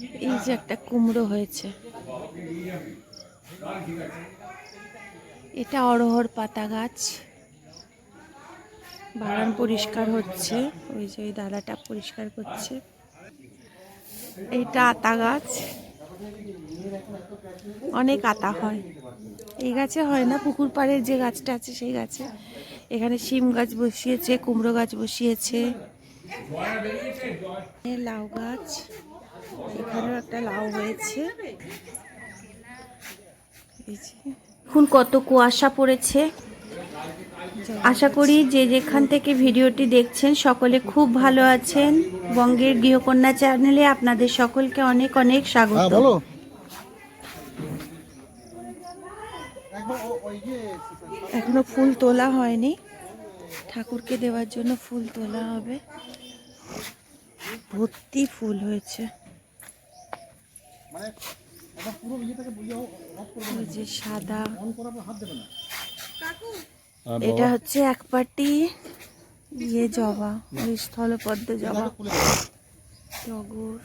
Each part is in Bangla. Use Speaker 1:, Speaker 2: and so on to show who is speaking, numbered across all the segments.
Speaker 1: এই যে একটা কুমড়ো হয়েছে। এটা অরহর পাতা গাছ। বাগান পরিষ্কার হচ্ছে। ওই যে ওই দাদাটা পরিষ্কার করছে। এইটা আতা গাছ। অনেক আতা হয়। এই গাছে হয় না, পুকুর পাড়ের যে গাছটা আছে সেই গাছে। এখানে শিম গাছ বসিয়েছে, কুমড়ো গাছ বসিয়েছে। লাউ গাছ। এখানেও একটা লাউ হয়েছে। এখন কত কুয়াশা পড়েছে। আশা করি যে যেখান থেকে ভিডিওটি দেখছেন সকলে খুব ভালো আছেন। বঙ্গের গৃহকন্যা চ্যানেলে আপনাদের সকলকে অনেক অনেক স্বাগত।
Speaker 2: হ্যাঁ
Speaker 1: এখনও ফুল তোলা হয়নি। ঠাকুরকে দেওয়ার জন্য ফুল তোলা হবে। ভর্তি ফুল হয়েছে।
Speaker 2: মানে পুরো ইয়েটাকে বুঝিয়ে অফ করে
Speaker 1: যে সাদা।
Speaker 2: অন করার পর হাত দেবে না।
Speaker 1: এটা হচ্ছে এক পাটি ইয়ে জবা ওই স্থলপদ্ম জবা। টগর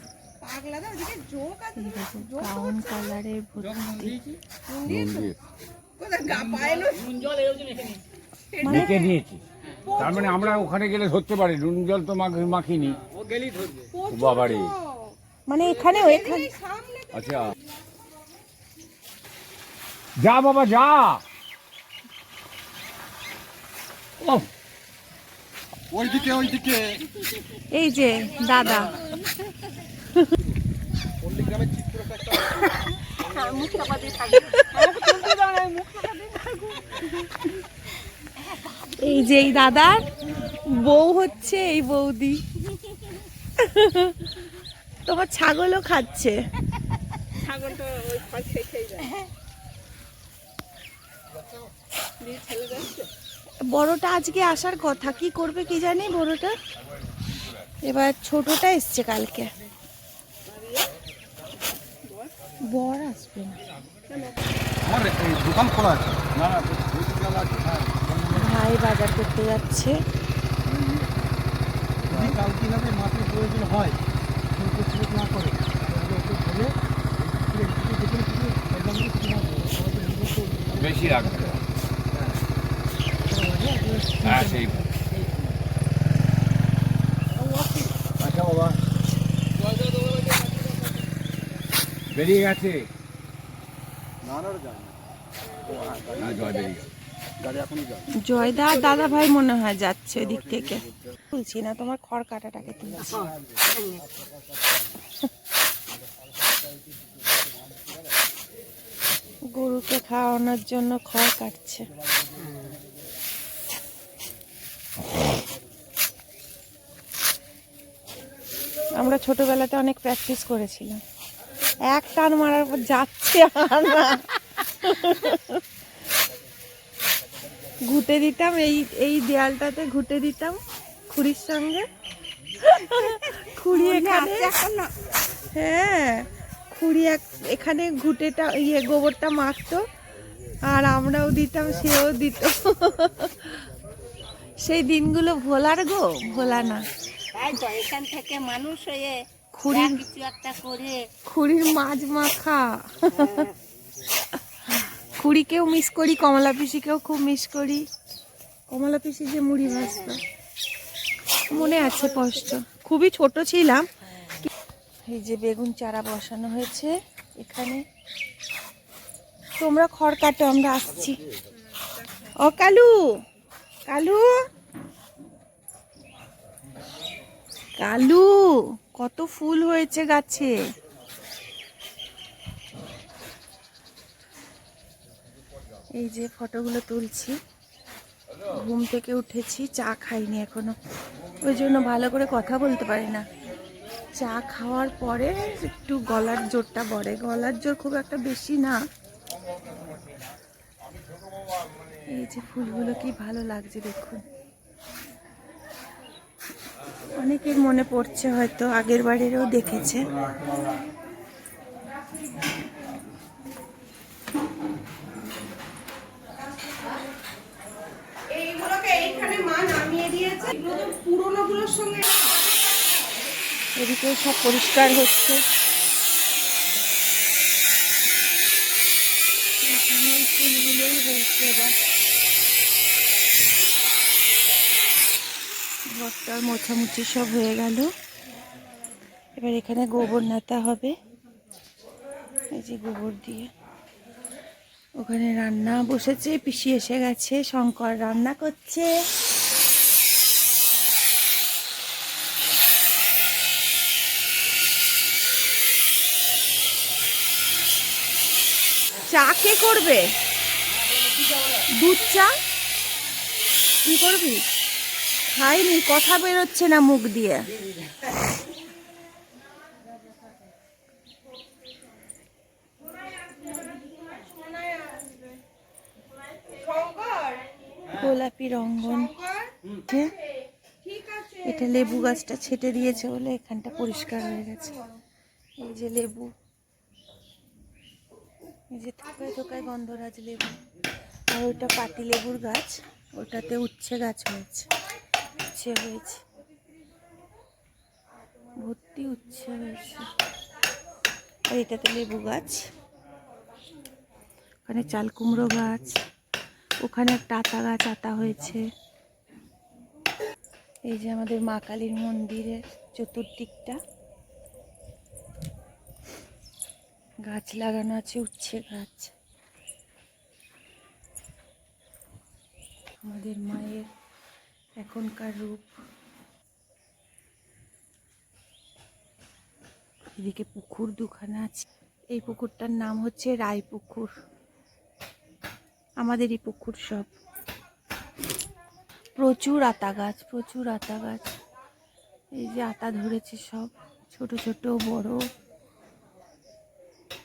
Speaker 1: ব্রাউন কালারের ভর্তি।
Speaker 3: মেখে নিয়েছি তার মানে আমরা ওখানে গেলে ধরতে পারি নুন জল তো মাখ মাখিনি। বাবারে।
Speaker 1: মানে এখানে এখানে
Speaker 3: আচ্ছা। যা বাবা যা।
Speaker 2: ওইদিকে ওইদিকে।
Speaker 1: এই যে দাদা।
Speaker 2: চিত্রটা একটা
Speaker 1: এই যে এই দাদার বউ হচ্ছে এই বৌদি। তোমার ছাগলও খাচ্ছে। বড়টা আজকে আসার কথা কি করবে কি জানি বড়টা? এবার ছোটটা এসছে কালকে। বর আসবে না।
Speaker 2: দোকান খোলা আছে।
Speaker 3: হ্যাঁ।
Speaker 1: ভাই বাজার করতে যাচ্ছে।
Speaker 2: কালকে না মাটির প্রয়োজন হয় না করে তাহলে ওকে ধরে এই পুকুরে একটু দেখে একটু একদম কিছু না করে, সবাই তো এরকম তো-
Speaker 3: বেশি রাখবে হ্যাঁ সেই।
Speaker 2: আচ্ছা বাবা
Speaker 3: বেরিয়ে গেছে।
Speaker 1: জয়দা দাদা ভাই মনে হয় যাচ্ছে ওদিক থেকে। তুলছি না, তোমার খড় কাটাটাকে তুলছি। গরুকে খাওয়ানোর জন্য খড় কাটছে। আমরা ছোটবেলাতে অনেক প্র্যাকটিস করেছিলাম। এক টান মারার পর যাচ্ছে আর না ঘুটে দিতাম এই এই দেয়ালটাতে ঘুটে দিতাম খুড়ির সঙ্গে। খুড়ি এখানে। হ্যাঁ। খুড়ি এক এখানে ঘুটেটা ইয়ে গোবরটা মাখতো আর আমরাও দিতাম সেও দিত। সেই দিনগুলো ভোলার গো ভোলা না।
Speaker 4: তাই তো এখান থেকে মানুষ হয়ে
Speaker 1: খুড়ির
Speaker 4: কিছু একটা করে।
Speaker 1: খুড়ির মাছ মাখা। খুড়িকেও মিস করি কমলা পিসিকেও খুব মিস করি। কমলা পিসি যে মুড়ি ভাজত। মনে আছে কষ্ট খুবই ছোট ছিলাম এই যে বেগুন চারা বসানো হয়েছে এখানে। তোমরা খড় কাটো, আমরা আসছি। ও, কালু! কালু! কালু, কত ফুল হয়েছে গাছে। এই যে ফটোগুলো তুলছি। ঘুম থেকে উঠেছি, চা খাইনি এখনও। ওই জন্য ভালো করে কথা বলতে পারি না। চা খাওয়ার পরে একটু গলার জোরটা বড়ে। গলার জোর খুব একটা বেশি না। এই যে ফুলগুলো কি ভালো লাগছে দেখুন। অনেকের মনে পড়ছে হয়তো, আগের বাড়িরও দেখেছে। এদিকে সব পরিষ্কার হচ্ছে। ফুলগুলোই এবার ঘরটার মোছামুছি সব হয়ে গেল। এবার এখানে গোবর নাতা হবে। এই যে গোবর দিয়ে ওখানে রান্না বসেছে, পিসি এসে গেছে, শঙ্কর রান্না করছে। চা কে করবে? দুধ চা? কি করবি? খাইনি, কথা বেরোচ্ছে না মুখ দিয়ে। গোলাপি রঙ্গন। এটা লেবু গাছটা ছেটে দিয়েছে বলে এখানটা পরিষ্কার হয়ে গেছে। এই যে লেবু। এই যে থোকায় থোকায় গন্ধরাজ লেবু। আর ওটা পাতি লেবুর গাছ, ওটাতে উচ্ছে গাছ হয়েছে, উচ্ছে হয়েছে। ভর্তি উচ্ছে হয়েছে। আর এটাতে লেবু গাছ। ওখানে চাল কুমড়ো গাছ। ওখানে একটা আতা গাছ আতা হয়েছে। এই যে আমাদের মা কালীর মন্দিরের চতুর্দিকটা। গাছ লাগানো আছে উচ্ছে গাছ। আমাদের মায়ের এখনকার রূপ। এদিকে পুকুর দুখানা আছে। এই পুকুরটার নাম হচ্ছে রায় পুকুর আমাদেরই পুকুর সব। প্রচুর আতা গাছ, প্রচুর আতা গাছ। এই যে আতা ধরেছে সব, ছোট ছোট, বড়।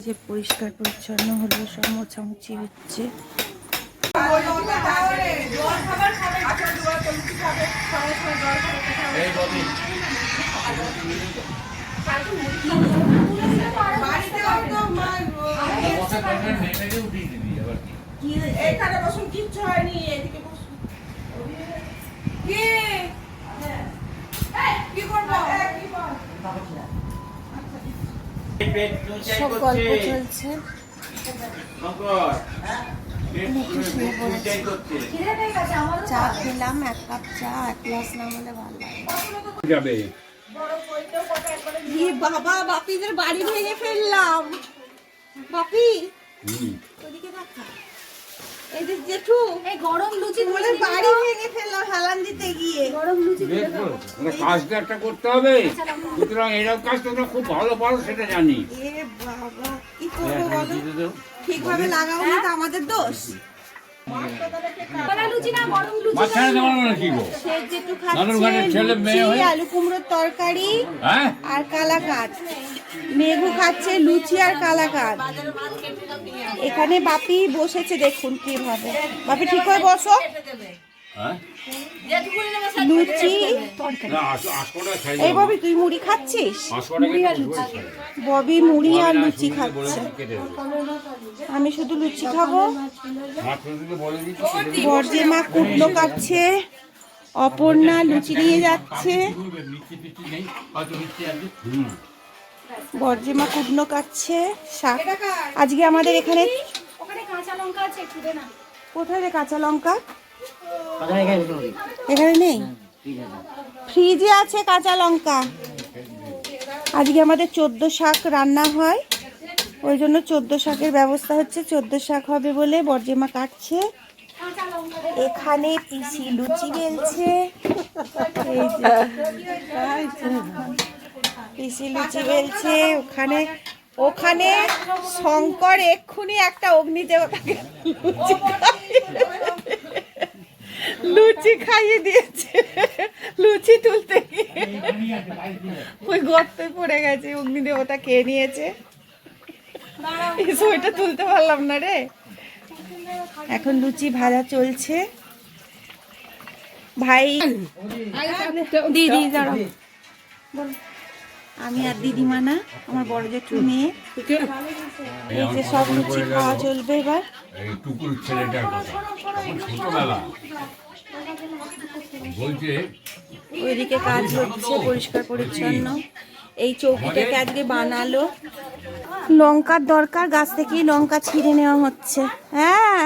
Speaker 1: যে পরিষ্কার পরিচ্ছন্ন হলো সব মোছামুছি হচ্ছে
Speaker 5: কি করব?
Speaker 1: সব গল্প চলছে। চা খেলাম এক কাপ চা এক গ্লাস না হলে ভালো
Speaker 3: যাবে
Speaker 1: বাবা বাপিদের বাড়ি ভেঙে ফেললাম। বাপি ওদিকে দেখা। এই যে জেঠু
Speaker 5: এই গরম লুচি
Speaker 1: বলে বাড়ি ভেঙে ফেললাম হেলান দিতে গিয়ে।
Speaker 5: গরম লুচি
Speaker 3: মানে কাজটা একটা করতে হবে। সুতরাং এরকম কাজ তোমরা খুব ভালো পারো সেটা জানি।
Speaker 1: এ বাবা কি করব
Speaker 3: হ্যাঁ,
Speaker 1: বলো? ঠিকভাবে লাগাবো না তো আমাদের দোষ?
Speaker 5: কলা লুচি না গরম লুচি
Speaker 3: মাঝখানে দেওয়া না কি গো?
Speaker 1: সে জেঠু
Speaker 3: নানুর
Speaker 1: খাচ্ছে
Speaker 3: ঘরের ছেলে মেয়ে
Speaker 1: আলু কুমড়োর তরকারি
Speaker 3: হ্যাঁ?
Speaker 1: আর কালাকাত মেঘু খাচ্ছে লুচি আর কালাকাত এখানে বাপি বসেছে দেখুন কীভাবে। বাপি ঠিক হয়ে বসো।
Speaker 3: হ্যাঁ?
Speaker 1: লুচি। এই ববি তুই মুড়ি খাচ্ছিস। ববি মুড়ি আর লুচি খাচ্ছে। আমি শুধু লুচি খাব। বর্জে মা কুটলো কাটছে। অপর্ণা লুচি নিয়ে যাচ্ছে।
Speaker 3: হুম।
Speaker 1: বর্জে মা কুটনো কাটছে শাক। আজকে আমাদের এখানে কোথায় রে কাঁচা লঙ্কা? এখানে নেই। ফ্রিজে আছে কাঁচা লঙ্কা। আজকে আমাদের চোদ্দ শাক রান্না হয়। ওই জন্য চোদ্দ শাকের ব্যবস্থা হচ্ছে। চোদ্দ শাক হবে বলে বর্জেমা কাটছে। এখানে পিসি লুচি বেলছে। এই যে। পিসি লুচি বেলছে ওখানে ওখানে শঙ্কর এক্ষুনি একটা অগ্নি দেবতাকে লুচি খাইয়ে- লুচি খাইয়ে দিয়েছে লুচি তুলতে গিয়ে। ওই গর্তে পড়ে গেছে অগ্নি দেবতা খেয়ে নিয়েছে। ওইটা তুলতে পারলাম না রে। এখন লুচি ভাজা চলছে। ভাই দিদি দাঁড়াও। বল। আমি আর দিদিমা না আমার বড় জেঠু মেয়ে। এই যে সব লুচি খাওয়া চলবে এবার।
Speaker 3: টুকুর ছেলেটার কথা ছোটবেলা। বলছে
Speaker 1: ওইদিকে কাজ হচ্ছে পরিষ্কার পরিচ্ছন্ন। এই চৌকিটাকে আজকে বানালো। লঙ্কার দরকার গাছ থেকেই লঙ্কা ছিঁড়ে নেওয়া হচ্ছে। হ্যাঁ।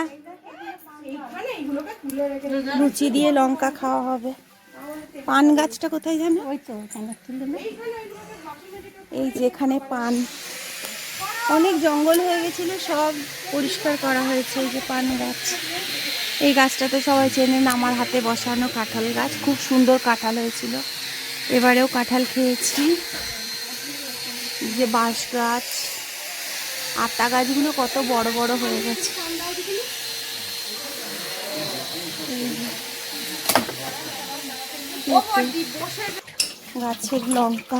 Speaker 1: লুচি দিয়ে লঙ্কা খাওয়া হবে। পান গাছটা কোথায় জানো?
Speaker 4: ওই তো তুলে।
Speaker 1: এই যেখানে পান অনেক জঙ্গল হয়ে গেছিল সব পরিষ্কার করা হয়েছে এই যে পান গাছ এই গাছটা তো সবাই চেনেন আমার হাতে বসানো কাঁঠাল গাছ খুব সুন্দর কাঁঠাল হয়েছিল এবারেও কাঁঠাল খেয়েছি যে বাঁশ গাছ আতা গাছগুলো কত বড় বড় হয়ে গেছে গাছের লঙ্কা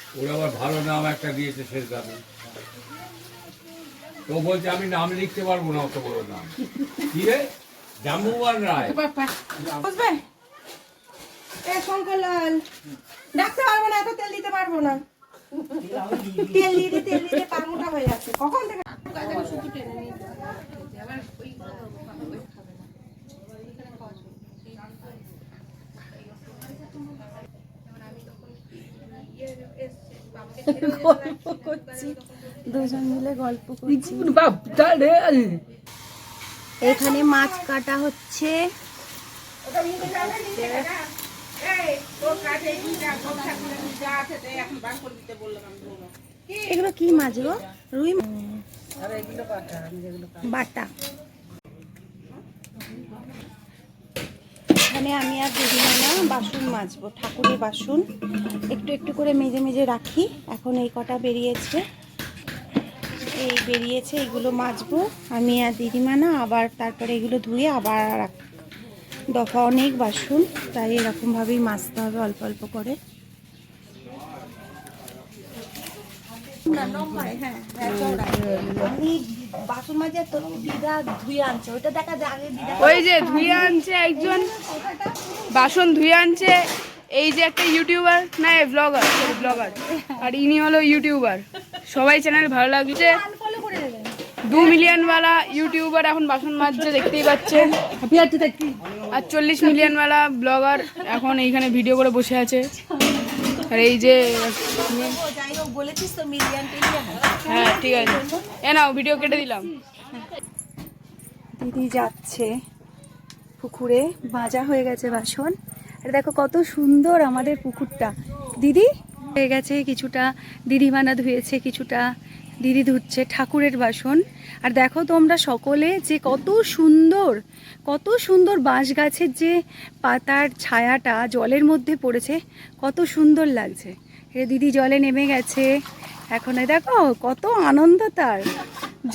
Speaker 3: ওরা আবার ভালো নাম একটা দিয়েছে শেষ দাবি। তো বলছে আমি নাম লিখতে পারব না অত বড় নাম। কি রে? জাম্বুয়ান রায়।
Speaker 1: বুঝবে এ শঙ্করলাল ডাকতে পারব না এত তেল দিতে পারব না। তেল দিতে তেল দিতে পা মোটা হয়ে যাচ্ছে। কখন থেকে গল্প করছি দুজন মিলে গল্প করছি এখানে মাছ কাটা হচ্ছে। এগুলো কি মাছ গো? রুই বাটা। এখানে আমি আর দিদিমা না বাসন মাজবো ঠাকুরের বাসন। একটু একটু করে মেজে মেজে রাখি। এখন এই কটা বেরিয়েছে। এই বেরিয়েছে এগুলো মাজবো। আমি আর দিদিমা না আবার তারপরে এগুলো ধুয়ে আবার দফা অনেক বাসন তাই এরকমভাবেই মাজতে হবে অল্প অল্প করে। আমি বাসন মাজে তো দিদা ধুয়ে আনছে। ওইটা দেখা যায় আগে দিদা
Speaker 6: ওই যে ধুয়ে আনছে একজন। বাসন ধুয়ে আনছে। এই যে একটা ইউটিউবার না ব্লগার ব্লগার আর ইনি হলো ইউটিউবার। সবাই চ্যানেল ভালো লাগছে। দু মিলিয়ন ওয়ালা ইউটিউবার এখন বাসন মাজছে দেখতেই পাচ্ছেন। আর চল্লিশ মিলিয়ন ওয়ালা ব্লগার এখন এইখানে ভিডিও করে বসে আছে। আর এই যে
Speaker 1: বলেছিস তো মিলিয়ন
Speaker 6: হ্যাঁ ঠিক আছে। এ নাও ভিডিও কেটে দিলাম।
Speaker 1: দিদি যাচ্ছে পুকুরে, মাজা হয়ে গেছে বাসন। আর দেখো কত সুন্দর আমাদের পুকুরটা। দিদি? হয়ে গেছে কিছুটা দিদিমানা ধুয়েছে কিছুটা, দিদি ধুচ্ছে ঠাকুরের বাসন। আর দেখো তোমরা সকলে যে কত সুন্দর কত সুন্দর বাঁশ গাছের যে পাতার ছায়াটা জলের মধ্যে পড়েছে, কত সুন্দর লাগছে। দিদি জলে নেমে গেছে এখন দেখো কত আনন্দ তার।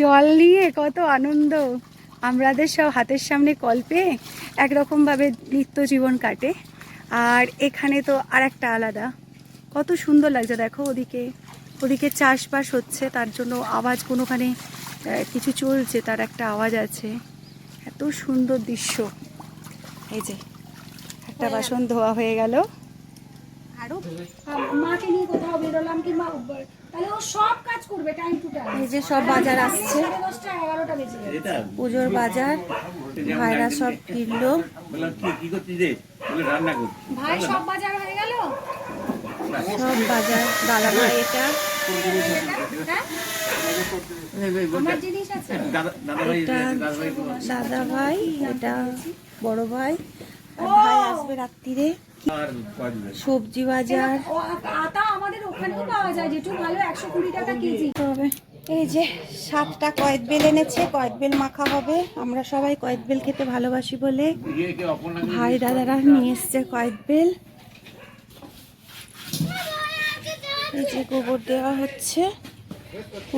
Speaker 1: জল নিয়ে কত আনন্দ। আমাদের সব হাতের সামনে কল্পে একরকমভাবে নিত্য জীবন কাটে। আর এখানে তো আর একটা আলাদা। কত সুন্দর লাগছে দেখো ওদিকে। ওদিকে চাষবাস হচ্ছে তার জন্য আওয়াজ কোনোখানে কিছু চলছে তার একটা আওয়াজ আছে। এত সুন্দর দৃশ্য। এই যে একটা বাসন ধোয়া হয়ে গেল। আরও
Speaker 5: মাকে নিয়ে কোথাও বেরোলাম কিংবা তাহলে ও সব কাজ করবে টাইম টু টাইম
Speaker 1: এই যে সব বাজার আসছে। পুজোর বাজার ভাইরা সব কিনলো।
Speaker 7: বললাম কি কি করছিস রে? বলে রান্না করছি।
Speaker 5: ভাই সব বাজার হয়ে গেল?
Speaker 1: সব বাজার দাদা ভাই এটা।
Speaker 5: আমার
Speaker 7: দাদা ভাই
Speaker 1: এটা
Speaker 7: দাদা ভাই
Speaker 1: এটা বড় ভাই। আর ভাই আসবে রাত্রিরে। সবজি বাজার।
Speaker 5: আতা আমাদের ওখানেও পাওয়া যায় যেটু ভালো একশো কুড়ি টাকা কেজি।
Speaker 1: হবে। এই যে সাতটা কয়েক বেল এনেছে কয়েক বেল মাখা হবে। আমরা সবাই কয়েক বেল খেতে ভালোবাসি বলে। ভাই দাদারা নিয়ে এসছে কয়েক বেল। এই যে গোবর দেওয়া হচ্ছে।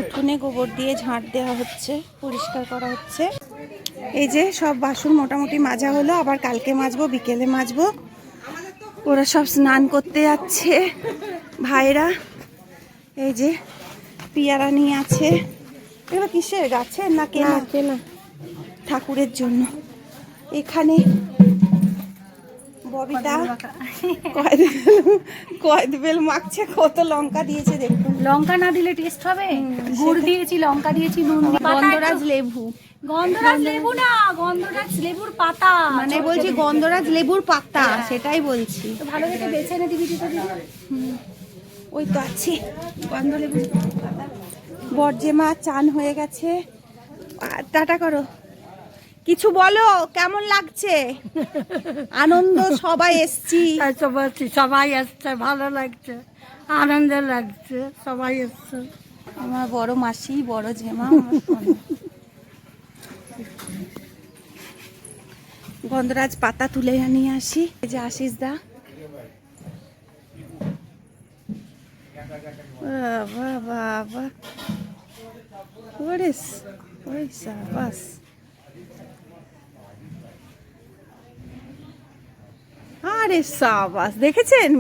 Speaker 1: উঠোনে গোবর দিয়ে ঝাঁট দেওয়া হচ্ছে পরিষ্কার করা হচ্ছে। এই যে সব বাসন মোটামুটি মাজা হলো আবার কালকে মাজবো বিকেলে মাজবো। ওরা সব স্নান করতে যাচ্ছে। ভাইরা এই যে পিয়ারা নিয়ে আছে। এগুলো কিসের গাছের না কেনা? কেনা। ঠাকুরের জন্য। এখানে ববিতা? কয়েদ কয়েদ বেল মাখছে কত লঙ্কা দিয়েছে দেখুন।
Speaker 5: লঙ্কা না দিলে টেস্ট হবে? গুড় দিয়েছি লঙ্কা দিয়েছি নুন দিয়ে
Speaker 1: গন্ধরাজ লেবু।
Speaker 5: গন্ধরাজ লেবু না গন্ধরাজ লেবুর পাতা।
Speaker 1: মানে বলছি গন্ধরাজ লেবুর পাতা সেটাই বলছি।
Speaker 5: তো ভালো থেকে বেছে এনে দিবি
Speaker 1: ওই তো আছে। গন্ধ লেবু বর্জেমা চান হয়ে গেছে। টাটা করো। কিছু বলো কেমন লাগছে? আনন্দ সবাই এসছি।
Speaker 8: সবাই এসছে ভালো লাগছে আনন্দ লাগছে সবাই এসছে।
Speaker 1: আমার বড় মাসি বড় জেমা গন্ধরাজ পাতা তুলে নিয়ে আসি। এই যে আশিস দা। বাবা বাবা। ওরে সাবাস। আরে সাবাস, দেখেছেন?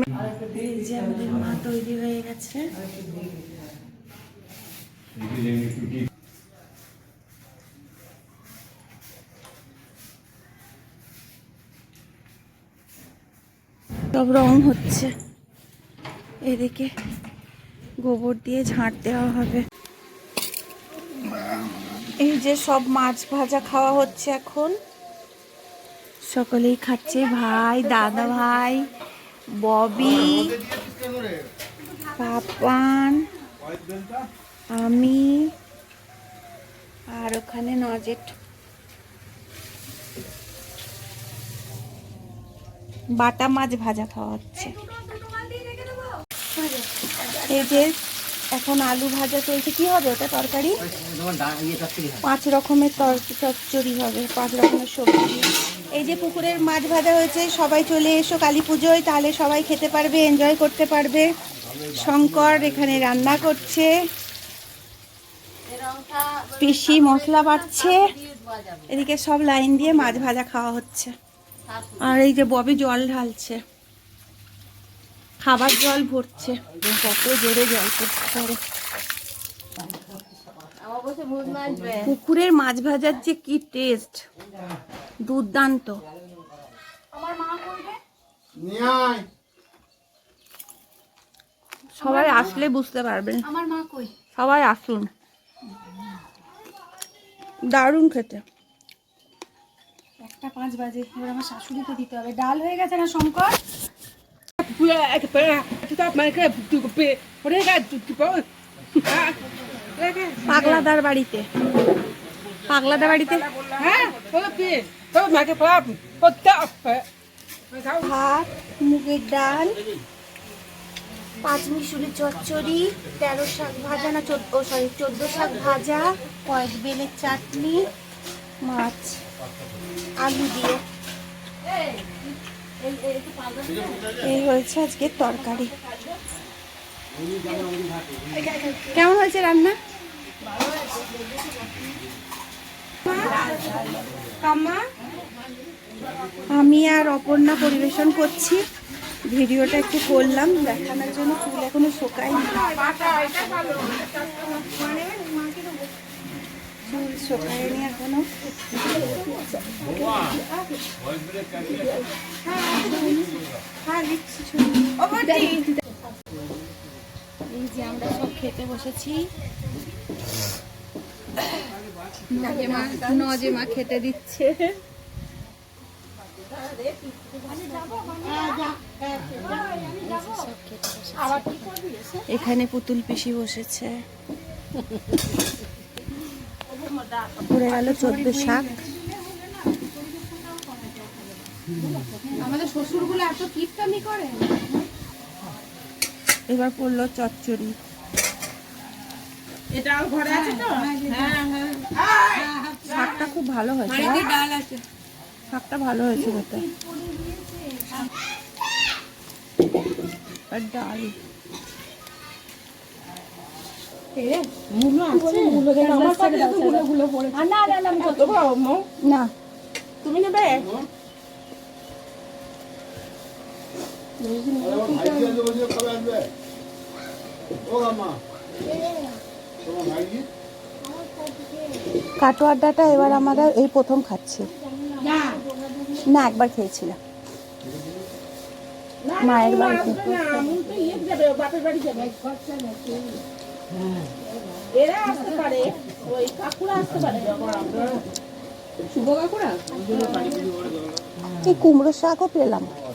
Speaker 1: এই যে আমাদের মা তৈরি হয়ে গেছে। সব রং হচ্ছে। এদিকে গোবর দিয়ে ঝাঁট দেওয়া হবে। এই যে সব মাছ ভাজা খাওয়া হচ্ছে এখন। সকলেই খাচ্ছে ভাই দাদা ভাই ববি পাপান আমি আর ওখানে নজেট। বাটা মাছ ভাজা খাওয়া হচ্ছে এই যে এখন আলু ভাজা চলছে কি হবে ওটা তরকারি? পাঁচ রকমের তর- চচ্চড়ি হবে পাঁচ রকমের সবজি। এই যে পুকুরের মাছ ভাজা হয়েছে, সবাই চলে এসো কালী পুজোয়, তাহলে সবাই খেতে পারবে এনজয় করতে পারবে। শঙ্কর এখানে রান্না করছে। পিসি মশলা বাড়ছে। এদিকে সব লাইন দিয়ে মাছ ভাজা খাওয়া হচ্ছে। আর এই যে ববি জল ঢালছে। খাবার জল ভরছে। কত জোরে জল পড়তে পারে পুকুরের মাছ ভাজার যে কি টেস্ট দুর্দান্ত সবাই আসলে বুঝতে পারবেন
Speaker 5: আমার মা কই
Speaker 1: সবাই আসুন দারুণ খেতে
Speaker 5: একটা পাঁচ বাজে এবার আমার শাশুড়িকে দিতে হবে ডাল হয়ে গেছে না শঙ্কর
Speaker 1: পাগলাদার বাড়িতে। পাগলাদার বাড়িতে? ভাত মুগের ডাল পাঁচ মিশুলি চচ্চড়ি তেরো শাক ভাজা না চোদ্দ সরি চোদ্দ শাক ভাজা কয়েক বেলের চাটনি মাছ আলু দিয়ে। এই হয়েছে আজকের তরকারি। কেমন হয়েছে রান্না? আমি আর অপর্ণা পরিবেশন করছি। ভিডিওটা একটু করলাম, দেখানোর জন্য চুল এখনও শোকায়নি। চুল শোকায়নি এখনও। হ্যাঁ। এই যে আমরা সব খেতে বসেছি। নজেমা খেতে দিচ্ছে। এখানে পুতুল পিসি বসেছে। পড়ে গেল চোদ্দ শাক।
Speaker 5: আমাদের শ্বশুরগুলো এত কিপটামি করে।
Speaker 1: এবার পড়ল চচ্চড়ি। শাকটা খুব ভালো হয়েছে না? শাকটা ভালো হয়েছে খেতে। আর ডাল। না। তুমি নেবে? কাটোয়ার ডাটা এবার আমরা এই প্রথম খাচ্ছি। না একবার খেয়েছিলাম। মায়ের বাড়িতে। এই কুমড়ো শাকও পেলাম। এই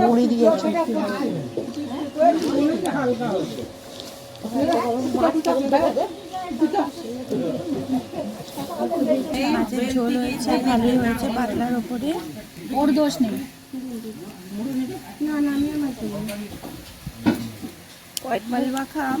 Speaker 1: মুড়ি দিয়েছে মাছের ঝোল হয়েছে ভালোই হয়েছে পাতলার ওপরে
Speaker 5: ওর দোষ নেই
Speaker 1: কয়েক মালবা খাম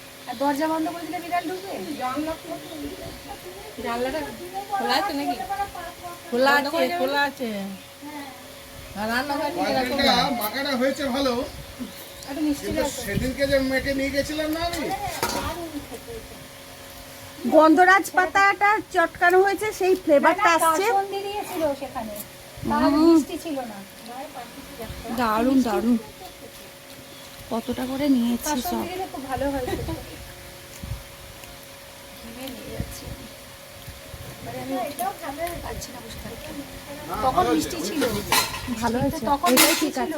Speaker 1: আর
Speaker 5: দরজা বন্ধ করে দিলে বিড়াল ঢুকবে?
Speaker 6: জানলাটা খোলা আছে নাকি?
Speaker 1: খোলা আছে খোলা আছে।
Speaker 2: বাঁকাটা হয়েছে ভালো।
Speaker 5: একটু মিষ্টি লাগবে
Speaker 2: সেদিনকে যে মেয়েকে নিয়ে গেছিলাম না আমি?
Speaker 1: গন্ধরাজ পাতাটা চটকানো হয়েছে সেই ফ্লেভারটা আসছে।
Speaker 5: কাসন্দি দিয়েছিল সেখানে। মিষ্টি ছিল না।
Speaker 1: দারুণ দারুণ। কতটা করে নিয়েছি সব।
Speaker 5: কাসন্দি দিলে খুব ভালো হয়েছে। তখন মিষ্টি ছিল।
Speaker 1: ভালো হয়েছে।
Speaker 5: তখন মিষ্টি ছিল।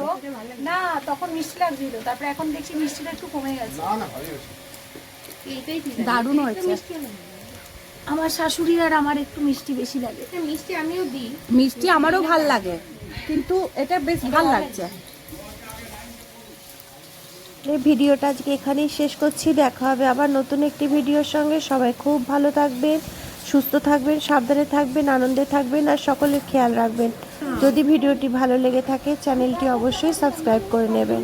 Speaker 5: না তখন মিষ্টি লাগছিল। তারপরে এখন দেখছি মিষ্টিটা একটু কমে গেছে।
Speaker 1: দারুণ হয়েছে।
Speaker 5: আমার শাশুড়ি আর আমার একটু মিষ্টি বেশি লাগে।
Speaker 6: মিষ্টি আমিও দিই।
Speaker 1: মিষ্টি আমারও ভালো লাগে। কিন্তু এটা বেশ ভালো লাগছে। ভিডিওটা আজকে এখানেই শেষ করছি। দেখা হবে আবার নতুন একটি ভিডিওর সঙ্গে। সবাই খুব ভালো থাকবেন, সুস্থ থাকবেন, সাবধানে থাকবেন, আনন্দে থাকবেন, আর সকলের খেয়াল রাখবেন। যদি ভিডিওটি ভালো লেগে থাকে, চ্যানেলটি অবশ্যই সাবস্ক্রাইব করে নেবেন।